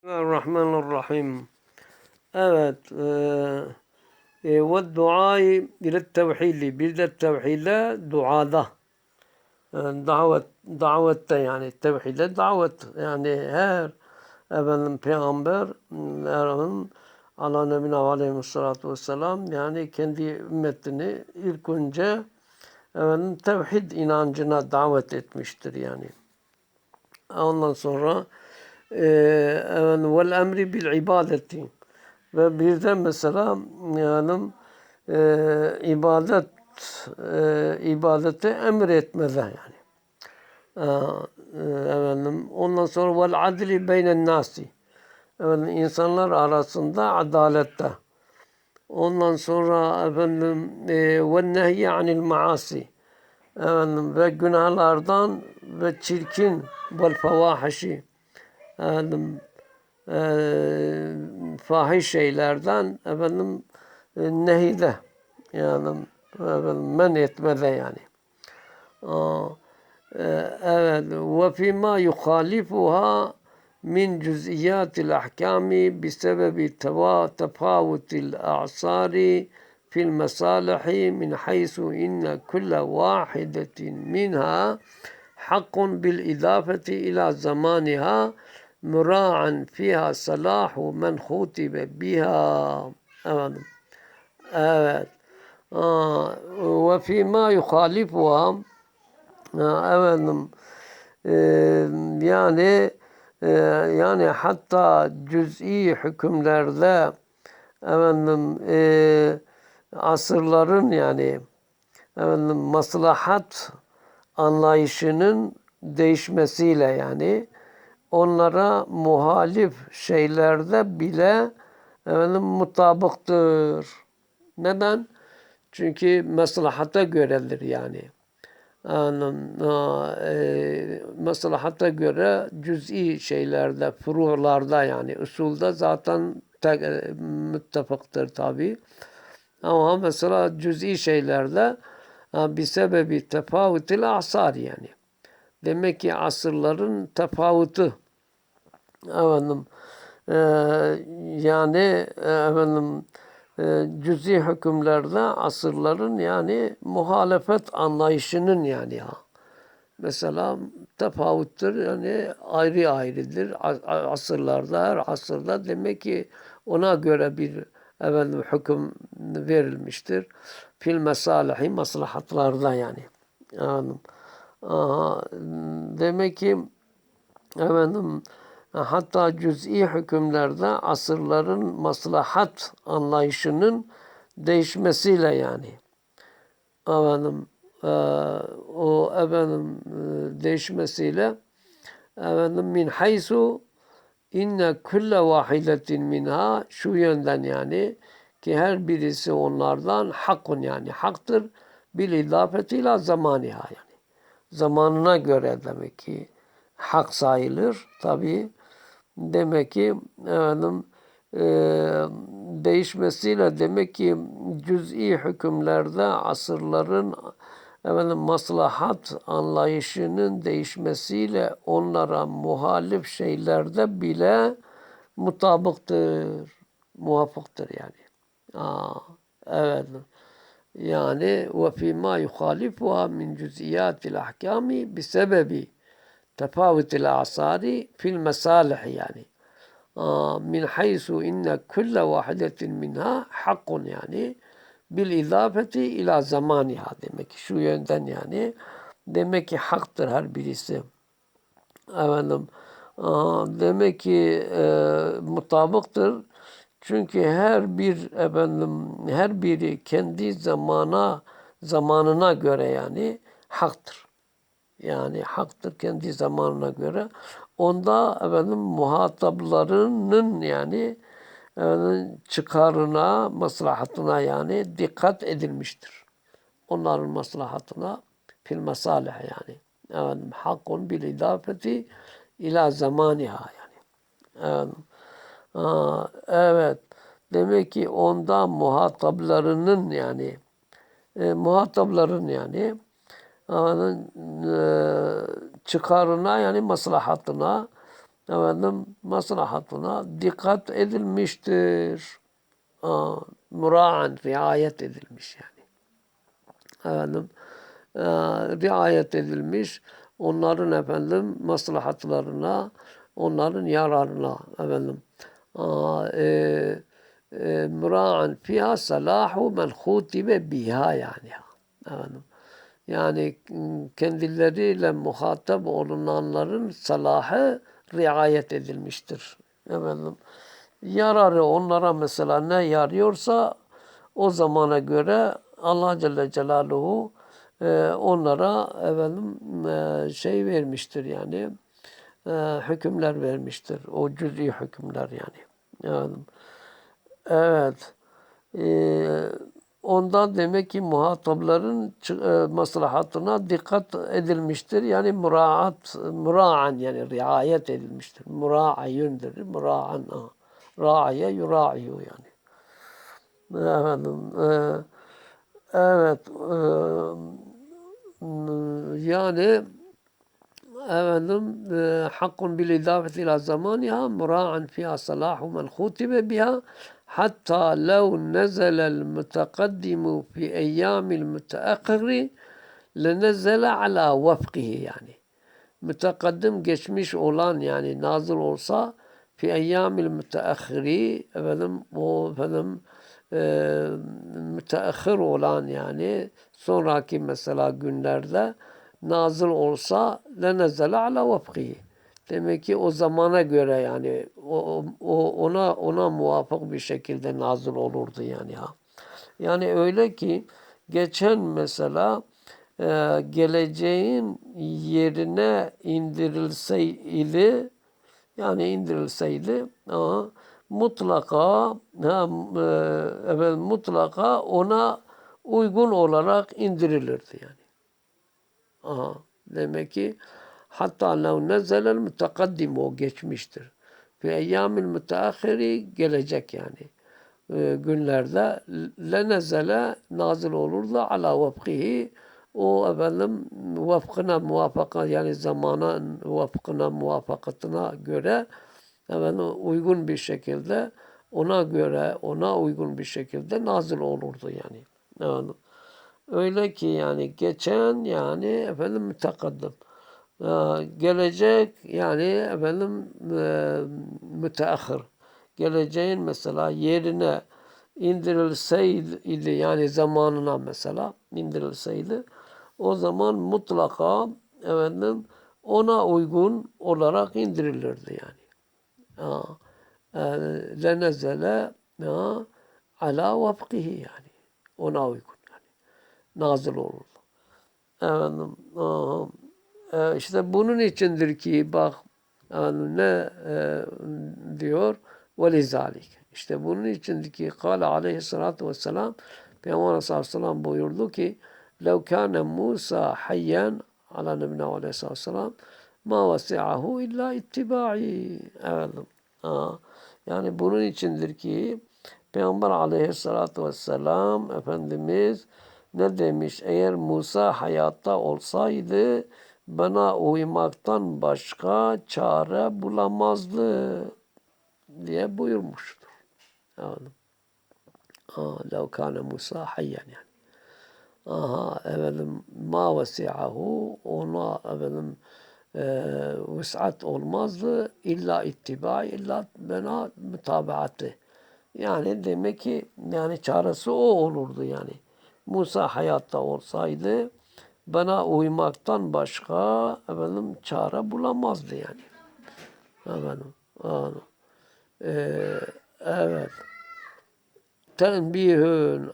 بسم الله الرحمن الرحيم. أبد آه، إيه، والدعاء إلى التوحيد بلد التوحيد دعاء آه، دعوة دعوة يعني التوحيد دعوة يعني هر أبن بيغمبر أرهن على نبينا عليه الصلاة والسلام يعني كان دي أمتني إلكنجا توحيد إنانجنا دعوة إتمشتر يعني. Ondan sonra vel emri bil ibadeti ve bir de mesela yani e, ibadet e, ibadete emretmede yani. E, efendim, ondan sonra vel adli beynen nasi. Efendim, insanlar arasında adalette. Ondan sonra efendim e, ve nehyi anil maasi. Efendim, ve günahlardan ve çirkin vel fevahişi. Efendim, e, fahiş şeylerden efendim e, nehide yani efendim, men etmede yani. Aa, e, evet ve fîmâ yukhalifuha min cüz'iyatil ahkâmi bisebebi tefâvutil a'sâri fil mesâlihi min haysu inne kulle vâhidetin minha hakkun bil idafeti ila zamaniha muraa'an fiha salahu men hutibe biha. Efendim. Evet. Ve fîmâ yukhalifuha efendim e, yani e, yani hatta cüz'i hükümlerde efendim e, asırların yani efendim maslahat anlayışının değişmesiyle yani onlara muhalif şeylerde bile efendim mutabıktır. Neden? Çünkü maslahata göredir yani. Yani, e, maslahata göre cüz'i şeylerde, furularda yani usulda zaten tek, e, müttefıktır tabi. Ama mesela cüz'i şeylerde bir sebebi tefavutil asar yani. Demek ki asırların tefavutu efendim e, yani e, efendim e, cüzi hükümlerde asırların yani muhalefet anlayışının yani ya. Mesela tefavuttur yani ayrı ayrıdır. Asırlarda her asırda demek ki ona göre bir efendim hüküm verilmiştir. Fil mesalihi maslahatlarda yani. Efendim. Aha, demek ki efendim hatta cüz'i hükümlerde asırların maslahat anlayışının değişmesiyle yani. Efendim e, o efendim e, değişmesiyle efendim min haysu inne kulle vahidetin minha şu yönden yani ki her birisi onlardan hakkun yani haktır. Bil idafetiyle zamaniha yani. Zamanına göre demek ki hak sayılır tabi demek ki efendim e, değişmesiyle demek ki cüz'i hükümlerde asırların efendim maslahat anlayışının değişmesiyle onlara muhalif şeylerde bile mutabıktır, muvaffıktır yani. Aa, evet. Yani ve fîmâ yuhalifuha min cüz'iyatil ahkâmi bi sebebi tefavutil asari fil mesalih yani. Min haysu inne kulle vahidetin minha hakkun yani bil izafeti ila zamaniha demek ki şu yönden yani demek ki haktır her birisi. Efendim demek ki e, mutabıktır. Çünkü her bir efendim her biri kendi zamana zamanına göre yani haktır. Yani haktır kendi zamanına göre. Onda efendim muhataplarının yani efendim, çıkarına, maslahatına yani dikkat edilmiştir. Onların maslahatına fil masalih yani. Efendim, hakkun bil idafeti ila zamaniha yani. Efendim, aa, evet. Demek ki onda muhataplarının yani e, muhatapların yani e, çıkarına yani maslahatına efendim maslahatına dikkat edilmiştir. Aa, muraan, riayet edilmiş yani. Efendim, e, riayet edilmiş. Onların efendim maslahatlarına, onların yararına efendim. Aa, e, e, muraan fiha salahu men hutibe biha yani. Efendim. Yani kendileriyle muhatap olunanların salahı riayet edilmiştir. Efendim, yararı onlara mesela ne yarıyorsa o zamana göre Allah Celle Celaluhu e, onlara efendim e, şey vermiştir yani e, hükümler vermiştir. O cüz'i hükümler yani. Efendim, evet. E, ondan demek ki muhatapların e, maslahatına dikkat edilmiştir. Yani muraat, muraan yani riayet edilmiştir. Muraayündür. Muraan. Ra'ye yura'iyu yani. Efendim, e, evet, e, yani efendim e, hakkun bil idafeti ila zamaniha mura'an fiha salahu men khutibe biha law nezele el mutakaddimu fi eyyamil müteakhiri lenezele ala vafkihi yani. Mütekaddim geçmiş olan yani nazil olsa fi eyyamil müteahhiri efendim o efendim e, müteahhir olan yani sonraki mesela günlerde nazil olsa lenezele ala vafkihi. Demek ki o zamana göre yani o, o ona ona muvafık bir şekilde nazil olurdu yani ha. Yani öyle ki geçen mesela e, geleceğin yerine indirilseydi yani indirilseydi ama mutlaka ha, e, evet, mutlaka ona uygun olarak indirilirdi yani. Aha, demek ki hatta lev nezelel mütekaddim o geçmiştir. Fi eyyamil müteahhiri gelecek yani. E, günlerde lenezele nazil olurdu ala vafkihi o efendim vafkına muvafaka yani zamana vafkına muvafakatına göre efendim uygun bir şekilde ona göre ona uygun bir şekilde nazil olurdu yani. Efendim. Öyle ki yani geçen yani efendim mütekaddim. Ee, gelecek yani efendim e, müteahhir. Geleceğin mesela yerine indirilseydi yani zamanına mesela indirilseydi o zaman mutlaka efendim ona uygun olarak indirilirdi yani. Ha, e, lenezele ha, ala vafkihi yani. Ona uygun yani. Nazil olurdu. Efendim e, işte bunun içindir ki bak efendim ne e, diyor velizalik. İşte bunun içindir ki kâle aleyhissalatu vesselam Peygamber sallallahu aleyhi ve sellem buyurdu ki لو كان موسى حيا على نبينا عليه الصلاة والسلام ma vasi'ahu illa ittibai. Evet. Ha. Yani bunun içindir ki Peygamber aleyhissalatü vesselam Efendimiz ne demiş? Eğer Musa hayatta olsaydı bana uymaktan başka çare bulamazdı diye buyurmuştur. Evet. Lev kâne Musa hayyan yani. Aha efendim ma vesi'ahu ona efendim e, vüs'at olmazdı illa ittiba illa bana mütabaatı. Yani demek ki yani çaresi o olurdu yani. Musa hayatta olsaydı bana uymaktan başka efendim çare bulamazdı yani. Efendim. efendim. Ee, evet. Tenbihün